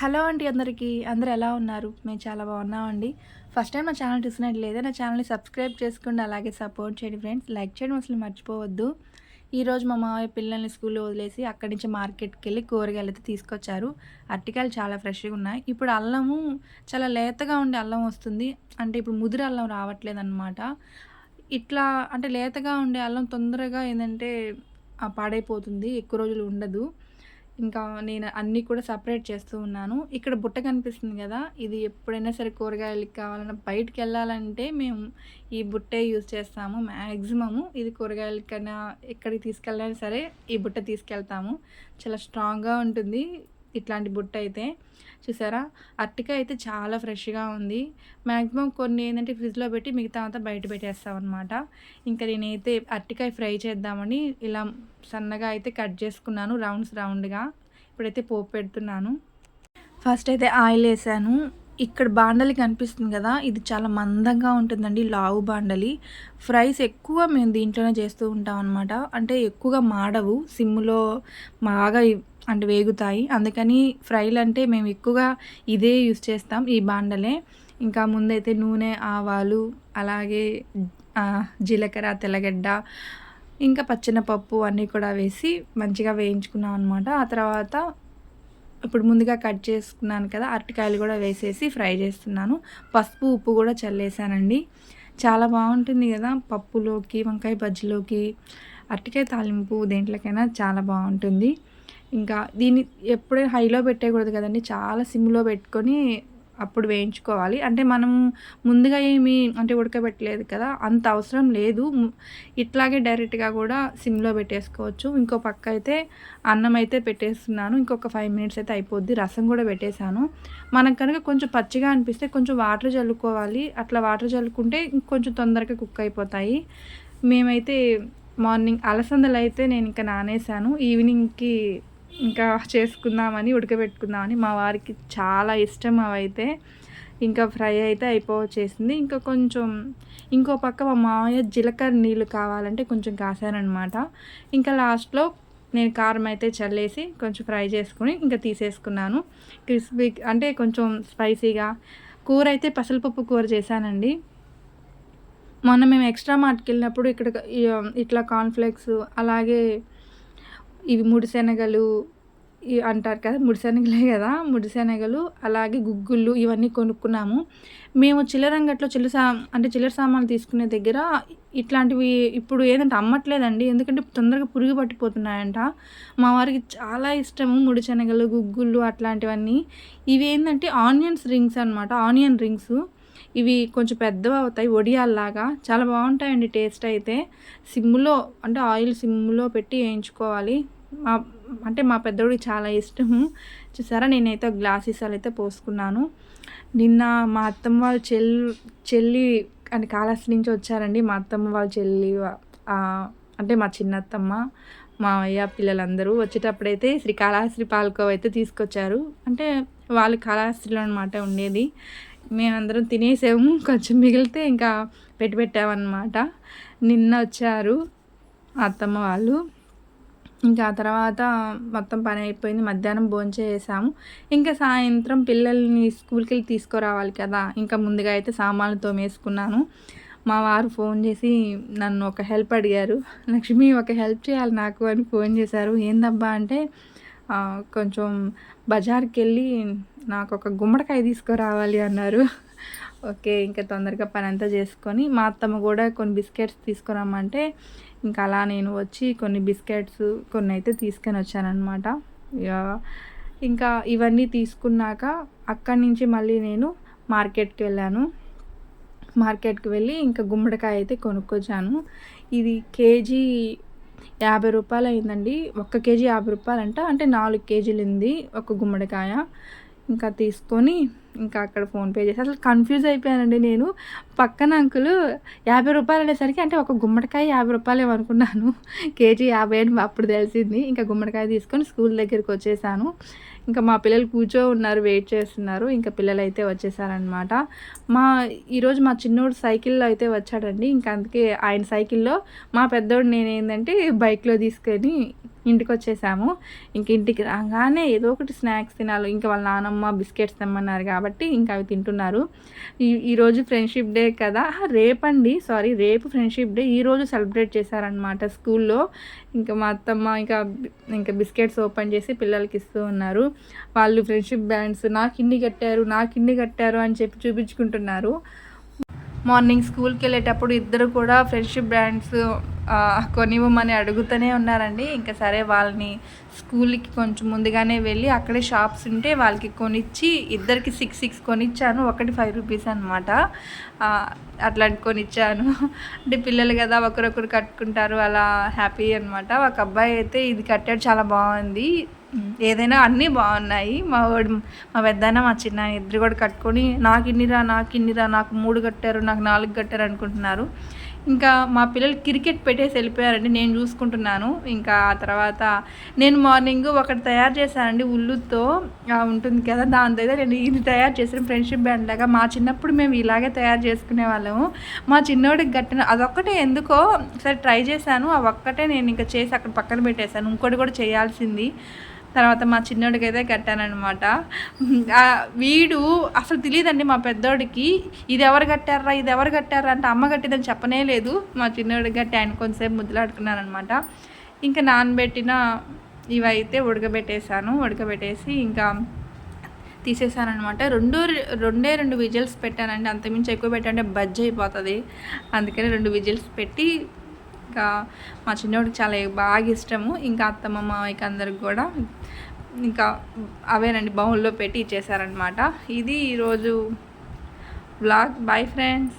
Hello అండి అందరికీ. అందరూ ఎలా ఉన్నారు? మేము చాలా బాగున్నామండి. ఫస్ట్ టైం నా ఛానల్ చూసినట్లయితే నా ఛానల్ని సబ్స్క్రైబ్ చేసుకోండి అలాగే సపోర్ట్ చేయండి ఫ్రెండ్స్. లైక్ చేయడం అసలు మర్చిపోవద్దు. ఈరోజు మా మామయ్య పిల్లల్ని స్కూల్లో వదిలేసి అక్కడి నుంచి మార్కెట్కి వెళ్ళి కూరగాయలు అయితే తీసుకొచ్చారు. అరటికాయలు చాలా ఫ్రెష్గా ఉన్నాయి. ఇప్పుడు అల్లము చాలా లేతగా ఉండే అల్లం వస్తుంది. అంటే ఇప్పుడు ముదిరి అల్లం రావట్లేదు అనమాట ఇట్లా అంటే లేతగా ఉండే అల్లం తొందరగా ఏంటంటే పాడైపోతుంది. ఎక్కువ రోజులు ఉండదు. ఇంకా నేను అన్నీ కూడా సపరేట్ చేస్తూ ఉన్నాను. ఇక్కడ బుట్ట కనిపిస్తుంది కదా ఇది ఎప్పుడైనా సరే కూరగాయలకి కావాలన్నా బయటికి వెళ్ళాలంటే మేము ఈ బుట్టే యూజ్ చేస్తాము మ్యాక్సిమము ఇది కూరగాయలకైనా ఎక్కడికి తీసుకెళ్ళినా సరే ఈ బుట్ట తీసుకెళ్తాము. చాలా స్ట్రాంగ్గా ఉంటుంది ఇట్లాంటి బుట్ట అయితే. చూసారా? అరటికాయ అయితే చాలా ఫ్రెష్గా ఉంది. మ్యాక్సిమం కొన్ని ఏంటంటే ఫ్రిడ్జ్లో పెట్టి మిగతా అంతా బయట పెట్టేస్తాం అనమాట ఇంకా నేనైతే అరటికాయ ఫ్రై చేద్దామని ఇలా సన్నగా అయితే కట్ చేసుకున్నాను రౌండ్స్ రౌండ్గా. ఇప్పుడైతే పోపు పెడుతున్నాను. ఫస్ట్ అయితే ఆయిల్ వేసాను. ఇక్కడ బాండలి కనిపిస్తుంది కదా ఇది చాలా మందంగా ఉంటుందండి లావు బాండలి. ఫ్రైస్ ఎక్కువ మేము దీంట్లోనే చేస్తూ ఉంటాం అనమాట అంటే ఎక్కువగా మాడవు సిమ్లో బాగా అంటే వేగుతాయి. అందుకని ఫ్రైలు అంటే మేము ఎక్కువగా ఇదే యూస్ చేస్తాం ఈ బాండలే. ఇంకా ముందైతే నూనె ఆవాలు అలాగే జీలకర్ర తెల్లగడ్డ ఇంకా పచ్చెనపప్పు అన్నీ కూడా వేసి మంచిగా వేయించుకున్నాం అనమాట ఆ తర్వాత ఇప్పుడు ముందుగా కట్ చేసుకున్నాను కదా అరటికాయలు కూడా వేసేసి ఫ్రై చేస్తున్నాను. పసుపు ఉప్పు కూడా చల్లేసానండి. చాలా బాగుంటుంది కదా పప్పులోకి వంకాయ బజ్జీలోకి. అరటికాయ తాలింపు దేంట్లోకైనా చాలా బాగుంటుంది. ఇంకా దీన్ని ఎప్పుడైనా హైలో పెట్టేయకూడదు కదండి. చాలా సిమ్లో పెట్టుకొని అప్పుడు వేయించుకోవాలి. అంటే మనం ముందుగా ఏమి అంటే ఉడకబెట్టలేదు కదా అంత అవసరం లేదు. ఇట్లాగే డైరెక్ట్గా కూడా సిమ్లో పెట్టేసుకోవచ్చు. ఇంకో పక్క అయితే అన్నం అయితే పెట్టేస్తున్నాను. ఇంకొక ఫైవ్ మినిట్స్ అయితే అయిపోద్ది. రసం కూడా పెట్టేశాను. మనకు కనుక కొంచెం పచ్చిగా అనిపిస్తే కొంచెం వాటర్ చల్లుకోవాలి. అట్లా వాటర్ చల్లుకుంటే ఇంకొంచెం తొందరగా కుక్ అయిపోతాయి. మేమైతే మార్నింగ్ అలసందలు అయితే నేను ఇంకా నానేసాను ఈవినింగ్కి ఇంకా చేసుకుందామని ఉడకబెట్టుకుందామని మా వారికి చాలా ఇష్టం అవైతే. ఇంకా ఫ్రై అయితే అయిపోవచ్చేసింది. ఇంకా కొంచెం ఇంకో పక్క మా మామయ్య జీలకర్ర నీళ్ళు కావాలంటే కొంచెం కాసానమాట ఇంకా లాస్ట్లో నేను కారం అయితే చల్లేసి కొంచెం ఫ్రై చేసుకుని ఇంకా తీసేసుకున్నాను. క్రిస్పీ అంటే కొంచెం స్పైసీగా. కూర అయితే పసలపప్పు కూర చేశానండి. మొన్న మేము ఎక్స్ట్రా మార్ట్కి వెళ్ళినప్పుడు ఇక్కడ ఇట్లా కాన్ఫ్లెక్స్ అలాగే ఇవి ముడిశనగలు ఇవి అంటారు కదా ముడిశనగలే కదా ముడిశనగలు అలాగే గుగ్గుళ్ళు ఇవన్నీ కొనుక్కున్నాము. మేము చిల్లర అంగట్లో చిల్లర సా అంటే చిల్లర సామాన్లు తీసుకునే దగ్గర ఇట్లాంటివి ఇప్పుడు ఏంటంటే అమ్మట్లేదండి. ఎందుకంటే తొందరగా పురుగు పట్టిపోతున్నాయంట. మా వారికి చాలా ఇష్టము ముడిశనగలు గుగ్గుళ్ళు అట్లాంటివన్నీ. ఇవి ఏంటంటే ఆనియన్స్ రింగ్స్ అనమాట ఆనియన్ రింగ్స్. ఇవి కొంచెం పెద్దవి అవుతాయి వడియాల్లాగా చాలా బాగుంటాయండి టేస్ట్ అయితే. సిమ్లో అంటే ఆయిల్ సిమ్లో పెట్టి వేయించుకోవాలి. మా అంటే మా పెద్దోడికి చాలా ఇష్టము. చూసారా? నేనైతే గ్లాసెస్ అయితే పోసుకున్నాను. నిన్న మా అత్తమ్మ వాళ్ళ చెల్లి చెల్లి అని కాళహస్తి నుంచి వచ్చారండి. మా అత్తమ్మ వాళ్ళ చెల్లి అంటే మా చిన్నత్తమ్మ మా అయ్య పిల్లలందరూ వచ్చేటప్పుడైతే శ్రీ కాళహస్తి పాల్కోవ అయితే తీసుకొచ్చారు. అంటే వాళ్ళు కాళహస్తిలో అనమాట ఉండేది. మేమందరం తినేసాము. కొంచెం మిగిలితే ఇంకా పెట్టి పెట్టామన్నమాట. నిన్న వచ్చారు అత్తమ్మ వాళ్ళు. ఇంకా ఆ తర్వాత మొత్తం పని అయిపోయింది. మధ్యాహ్నం భోంచే చేసాము. ఇంకా సాయంత్రం పిల్లల్ని స్కూల్కి వెళ్ళి తీసుకురావాలి కదా. ఇంకా ముందుగా అయితే సామాన్లు తోమేసుకున్నాను. మా వారు ఫోన్ చేసి నన్ను ఒక హెల్ప్ అడిగారు. లక్ష్మి ఒక హెల్ప్ చేయాలి నాకు అని ఫోన్ చేశారు. ఏందబ్బా అంటే కొంచెం బజార్కి వెళ్ళి నాకు ఒక గుమ్మడికాయ తీసుకురావాలి అన్నారు. ఓకే ఇంకా తొందరగా పని అంతా చేసుకొని మా అత్తమ్మ కూడా కొన్ని బిస్కెట్స్ తీసుకురమ్మంటే ఇంకా అలా నేను వచ్చి కొన్ని బిస్కెట్స్ కొన్ని అయితే తీసుకొని వచ్చానమాట ఇక ఇంకా ఇవన్నీ తీసుకున్నాక అక్కడి నుంచి మళ్ళీ నేను మార్కెట్కి వెళ్ళాను. మార్కెట్కి వెళ్ళి ఇంకా గుమ్మడికాయ అయితే కొనుక్కొచ్చాను. ఇది కేజీ యాభై రూపాయలు అయిందండి ఒక్క కేజీ యాభై రూపాయలు అంట అంటే నాలుగు కేజీలు ఉంది ఒక గుమ్మడికాయ. ఇంకా తీసుకొని ఇంకా అక్కడ ఫోన్పే చేసి అసలు కన్ఫ్యూజ్ అయిపోయానండి నేను. పక్కన అంకులు యాభై రూపాయలు అనేసరికి అంటే ఒక గుమ్మడికాయ యాభై రూపాయలు ఏమనుకున్నాను. కేజీ యాభై అని అప్పుడు తెలిసింది. ఇంకా గుమ్మడికాయ తీసుకొని స్కూల్ దగ్గరికి వచ్చేసాను. ఇంకా మా పిల్లలు కూర్చో ఉన్నారు వెయిట్ చేస్తున్నారు. ఇంకా పిల్లలు అయితే వచ్చేసారనమాట మా ఈరోజు మా చిన్నోడు సైకిల్లో అయితే వచ్చాడండి. ఇంకా అందుకే ఆయన సైకిల్లో మా పెద్దోడు నేను ఏంటంటే బైక్లో తీసుకొని ఇంటికి వచ్చేసాము ఇంక ఇంటికి రాగానే ఏదో ఒకటి స్నాక్స్ తినాలి. ఇంకా వాళ్ళ నానమ్మ బిస్కెట్స్ తెమ్మన్నారు కాబట్టి ఇంకా అవి తింటున్నారు. ఈ ఈరోజు ఫ్రెండ్షిప్ డే కదా. రేపండి. సారీ రేపు ఫ్రెండ్షిప్ డే. ఈరోజు సెలబ్రేట్ చేశారనమాట స్కూల్లో. ఇంకా మా అత్తమ్మ ఇంకా ఇంకా బిస్కెట్స్ ఓపెన్ చేసి పిల్లలకి ఇస్తూ ఉన్నారు. వాళ్ళు ఫ్రెండ్షిప్ బ్యాండ్స్ నాకు ఇన్ని కట్టారు నాకు ఇన్ని కట్టారు అని చెప్పి చూపించుకుంటున్నారు. మార్నింగ్ స్కూల్కి వెళ్ళేటప్పుడు ఇద్దరు కూడా ఫ్రెండ్షిప్ బ్రాండ్స్ కొనివ్వమని అడుగుతూనే ఉన్నారండి. ఇంకా సరే వాళ్ళని స్కూల్కి కొంచెం ముందుగానే వెళ్ళి అక్కడే షాప్స్ ఉంటే వాళ్ళకి కొనిచ్చి ఇద్దరికి సిక్స్ సిక్స్ కొనిచ్చాను. ఒకటి ఫైవ్ రూపీస్ అనమాట అట్లాంటి కొనిచ్చాను. అంటే పిల్లలు కదా ఒకరొకరు కట్టుకుంటారు. అలా హ్యాపీ అనమాట ఒక అబ్బాయి అయితే ఇది కట్టాడు చాలా బాగుంది. ఏదైనా అన్నీ బాగున్నాయి. మా వాడు మా పెద్దన మా చిన్న ఇద్దరు కూడా కట్టుకొని నాకు ఇన్నిరా నాకు ఇన్నిరా నాకు మూడు కట్టారు నాకు నాలుగు కట్టారు అనుకుంటున్నారు. ఇంకా మా పిల్లలు క్రికెట్ పెట్టేసి వెళ్ళిపోయారండి నేను చూసుకుంటున్నాను. ఇంకా ఆ తర్వాత నేను మార్నింగ్ ఒకటి తయారు చేశానండి ఉల్లుతో ఉంటుంది కదా దాని దగ్గర నేను ఇది తయారు చేసిన ఫ్రెండ్షిప్ బ్యాండ్ లాగా మా చిన్నప్పుడు మేము ఇలాగే తయారు చేసుకునే వాళ్ళము. మా చిన్నోడికి గట్టిన అదొక్కటే ఎందుకో సరే ట్రై చేశాను అవి ఒక్కటే నేను ఇంకా చేసి అక్కడ పక్కన పెట్టేశాను ఇంకోటి కూడా చేయాల్సింది. తర్వాత మా చిన్నోడికి అయితే కట్టానమాట వీడు అసలు తెలియదండి మా పెద్దోడికి ఇది ఎవరు కట్టారా ఇది ఎవరు కట్టారా అంటే అమ్మ కట్టిందని చెప్పనే లేదు. మా చిన్నోడికి కట్టి ఆయన కొంతసేపు ముద్దులాడుకున్నాను అనమాట ఇంకా నానబెట్టిన ఇవైతే ఉడకబెట్టేశాను. ఉడకబెట్టేసి ఇంకా తీసేసానమాట రెండు రెండే రెండు విజిల్స్ పెట్టానండి. అంతమించి ఎక్కువ పెట్టంటే బజ్జ్ అయిపోతుంది. అందుకని రెండు విజిల్స్ పెట్టి ఇంకా మా చిన్నోడికి చాలా బాగా ఇష్టము. ఇంకా అత్తమ్మ మామయ్యకి అందరికి కూడా ఇంకా అవేనండి బౌల్లో పెట్టి ఇచ్చేసారనమాట ఇది ఈరోజు బ్లాగ్. Bye friends.